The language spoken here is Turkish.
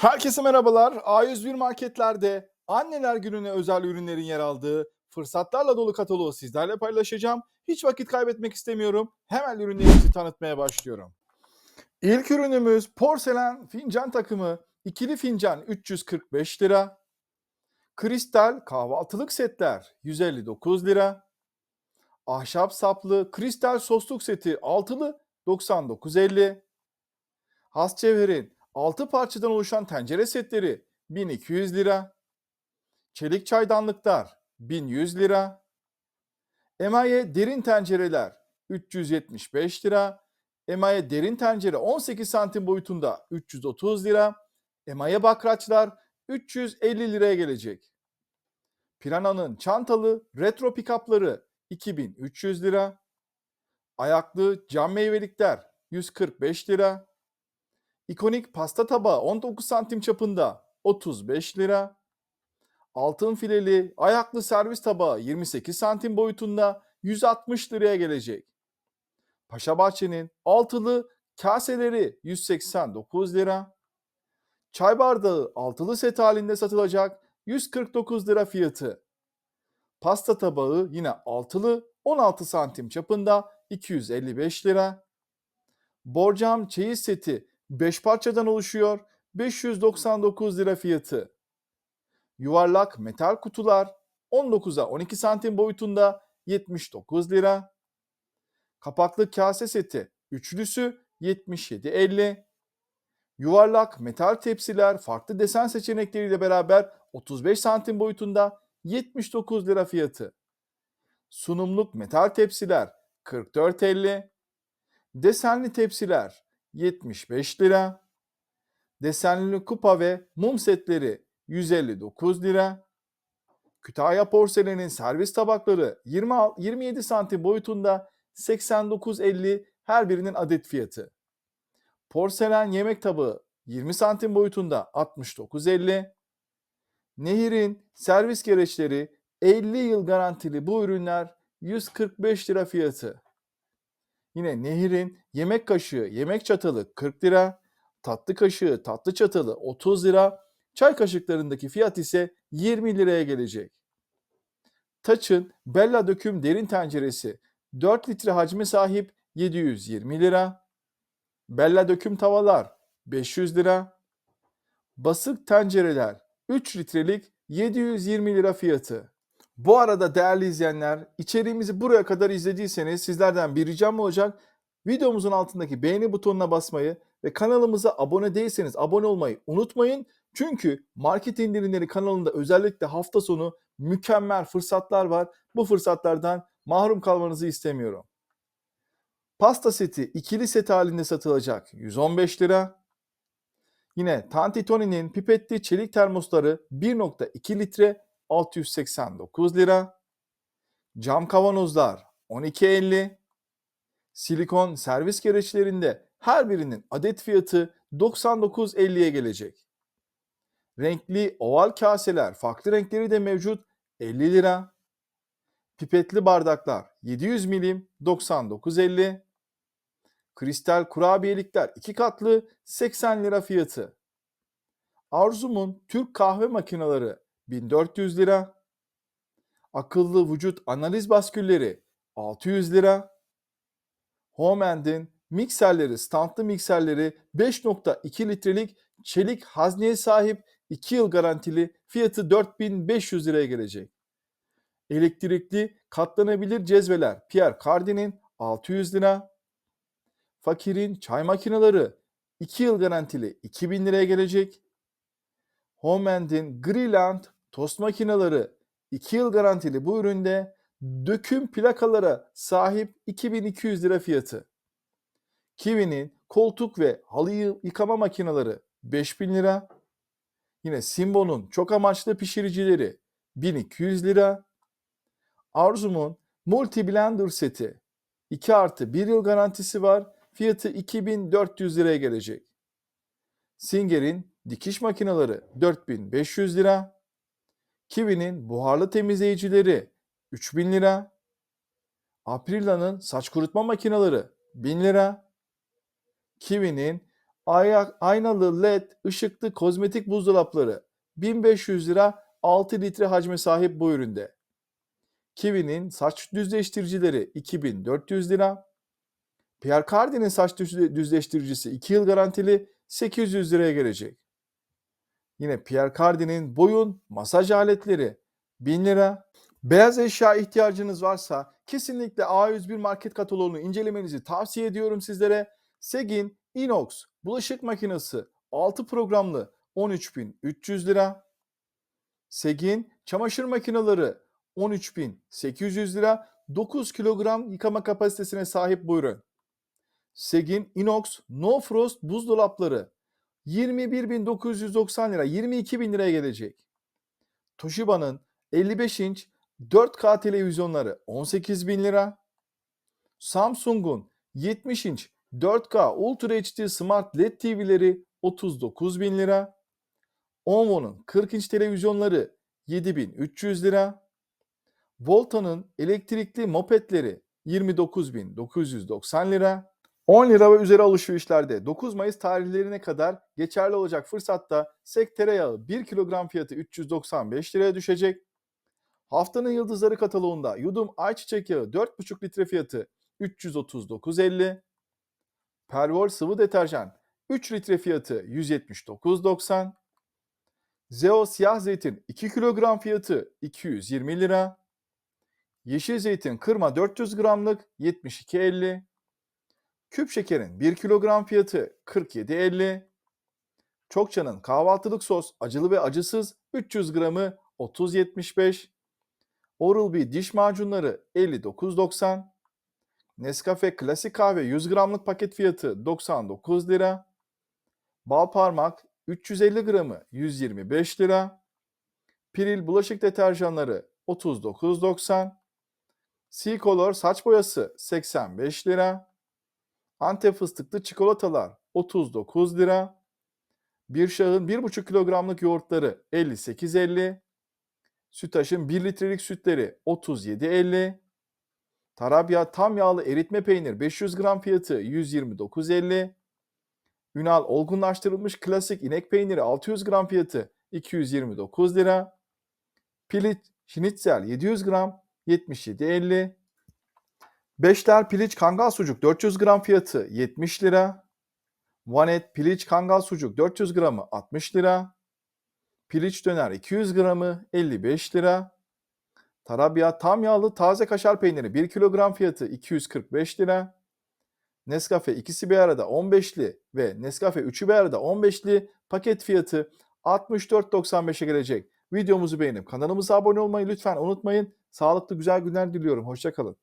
Herkese merhabalar. A101 marketlerde anneler gününe özel ürünlerin yer aldığı fırsatlarla dolu kataloğu sizlerle paylaşacağım. Hiç vakit kaybetmek istemiyorum. Hemen ürünlerimizi tanıtmaya başlıyorum. İlk ürünümüz porselen fincan takımı. ikili fincan 345 lira. Kristal kahvaltılık setler 159 lira. Ahşap saplı kristal sosluk seti altılı 99.50. Hasçever'in 6 parçadan oluşan tencere setleri 1200 lira. Çelik çaydanlıklar 1100 lira. Emaye derin tencereler 375 lira. Emaye derin tencere 18 santim boyutunda 330 lira. Emaye bakraçlar 350 liraya gelecek. Piranha'nın çantalı retro pikapları 2300 lira. Ayaklı cam meyvelikler 145 lira. İkonik pasta tabağı 19 santim çapında 35 lira. Altın fileli ayaklı servis tabağı 28 santim boyutunda 160 liraya gelecek. Paşa Bahçe'nin altılı kaseleri 189 lira. Çay bardağı altılı set halinde satılacak 149 lira fiyatı. Pasta tabağı yine altılı 16 santim çapında 255 lira. Borcam çeyiz seti 5 parçadan oluşuyor. 599 lira fiyatı. Yuvarlak metal kutular 19'a 12 santim boyutunda 79 lira. Kapaklı kase seti üçlüsü 77.50. Yuvarlak metal tepsiler farklı desen seçenekleriyle beraber 35 santim boyutunda 79 lira fiyatı. Sunumluk metal tepsiler 44.50. Desenli tepsiler 75 lira. Desenli kupa ve mum setleri 159 lira. Kütahya porselenin servis tabakları 20, 27 santim boyutunda 89.50 her birinin adet fiyatı. Porselen yemek tabağı 20 santim boyutunda 69.50. Nehir'in servis gereçleri 50 yıl garantili bu ürünler 145 lira fiyatı. Yine Nehir'in yemek kaşığı, yemek çatalı 40 lira, tatlı kaşığı, tatlı çatalı 30 lira, çay kaşıklarındaki fiyat ise 20 liraya gelecek. Taç'ın Bella döküm derin tenceresi 4 litre hacme sahip 720 lira. Bella döküm tavalar 500 lira. Basık tencereler 3 litrelik 720 lira fiyatı. Bu arada değerli izleyenler içeriğimizi buraya kadar izlediyseniz sizlerden bir ricam olacak. Videomuzun altındaki beğeni butonuna basmayı ve kanalımıza abone değilseniz abone olmayı unutmayın. Çünkü market indirimleri kanalında özellikle hafta sonu mükemmel fırsatlar var. Bu fırsatlardan mahrum kalmanızı istemiyorum. Pasta seti ikili set halinde satılacak 115 lira. Yine Tantitoni'nin pipetli çelik termosları 1.2 litre 689 lira. Cam kavanozlar 12.50. Silikon servis gereçlerinde her birinin adet fiyatı 99.50'ye gelecek. Renkli oval kaseler farklı renkleri de mevcut 50 lira. Pipetli bardaklar 700 milim 99.50. Kristal kurabiyelikler 2 katlı 80 lira fiyatı. Arzum'un Türk kahve makineleri 1400 lira. Akıllı vücut analiz baskülleri 600 lira. Homeend'in mikserleri, standlı mikserleri 5.2 litrelik çelik hazneye sahip 2 yıl garantili fiyatı 4500 liraya gelecek. Elektrikli katlanabilir cezveler Pierre Cardin'in 600 lira. Fakir'in çay makineleri 2 yıl garantili 2000 liraya gelecek. Homeend'in Grilland tost makineleri 2 yıl garantili bu üründe döküm plakalara sahip 2200 lira fiyatı. Kiwi'nin koltuk ve halı yıkama makineleri 5000 lira. Yine Simbo'nun çok amaçlı pişiricileri 1200 lira. Arzum'un Multi Blender seti 2 artı 1 yıl garantisi var. Fiyatı 2400 liraya gelecek. Singer'in dikiş makineleri 4500 lira. Kiwi'nin buharlı temizleyicileri 3000 lira. Aprila'nın saç kurutma makineleri 1000 lira. Kiwi'nin aynalı led ışıklı kozmetik buzdolapları 1500 lira 6 litre hacme sahip bu üründe. Kiwi'nin saç düzleştiricileri 2400 lira. Pierre Cardin'in saç düzle- düzleştiricisi 2 yıl garantili 800 liraya gelecek. Yine Pierre Cardin'in boyun masaj aletleri 1000 lira. Beyaz eşya ihtiyacınız varsa kesinlikle A101 market kataloğunu incelemenizi tavsiye ediyorum sizlere. Segin Inox bulaşık makinesi 6 programlı 13.300 lira. Segin çamaşır makineleri 13.800 lira. 9 kilogram yıkama kapasitesine sahip bu ürün. Segin Inox No Frost buzdolapları 21.990 lira 22.000 liraya gelecek. Toshiba'nın 55 inç 4K televizyonları 18.000 lira. Samsung'un 70 inç 4K Ultra HD Smart LED TV'leri 39.000 lira. Onvo'nun 40 inç televizyonları 7.300 lira. Volta'nın elektrikli mopedleri 29.990 lira. 10 lira ve üzeri alışverişlerde 9 Mayıs tarihlerine kadar geçerli olacak fırsatta sek tereyağı 1 kilogram fiyatı 395 liraya düşecek. Haftanın Yıldızları kataloğunda yudum ayçiçek yağı 4,5 litre fiyatı 339.50. Pervol sıvı deterjan 3 litre fiyatı 179.90. Zeo siyah zeytin 2 kilogram fiyatı 220 lira. Yeşil zeytin kırma 400 gramlık 72.50. Küp şekerin 1 kilogram fiyatı 47.50. Çokça'nın kahvaltılık sos acılı ve acısız 300 gramı 30.75. Oral-B diş macunları 59.90. Nescafe klasik kahve 100 gramlık paket fiyatı 99 lira. Bal parmak 350 gramı 125 lira. Piril bulaşık deterjanları 39.90. C-Color saç boyası 85 lira. Antep fıstıklı çikolatalar 39 lira. Bir şahın 1,5 kilogramlık yoğurtları 58.50. Sütaş'ın 1 litrelik sütleri 37.50. Tarabya tam yağlı eritme peynir 500 gram fiyatı 129.50. Ünal olgunlaştırılmış klasik inek peyniri 600 gram fiyatı 229 lira. Piliç şnitzel 700 gram 77.50. Beşler piliç kangal sucuk 400 gram fiyatı 70 lira. Vanet piliç kangal sucuk 400 gramı 60 lira. Piliç döner 200 gramı 55 lira. Tarabya tam yağlı taze kaşar peyniri 1 kilogram fiyatı 245 lira. Nescafe ikisi bir arada 15'li ve Nescafe üçü bir arada 15'li paket fiyatı 64.95'e gelecek. Videomuzu beğenip kanalımıza abone olmayı lütfen unutmayın. Sağlıklı güzel günler diliyorum. Hoşçakalın.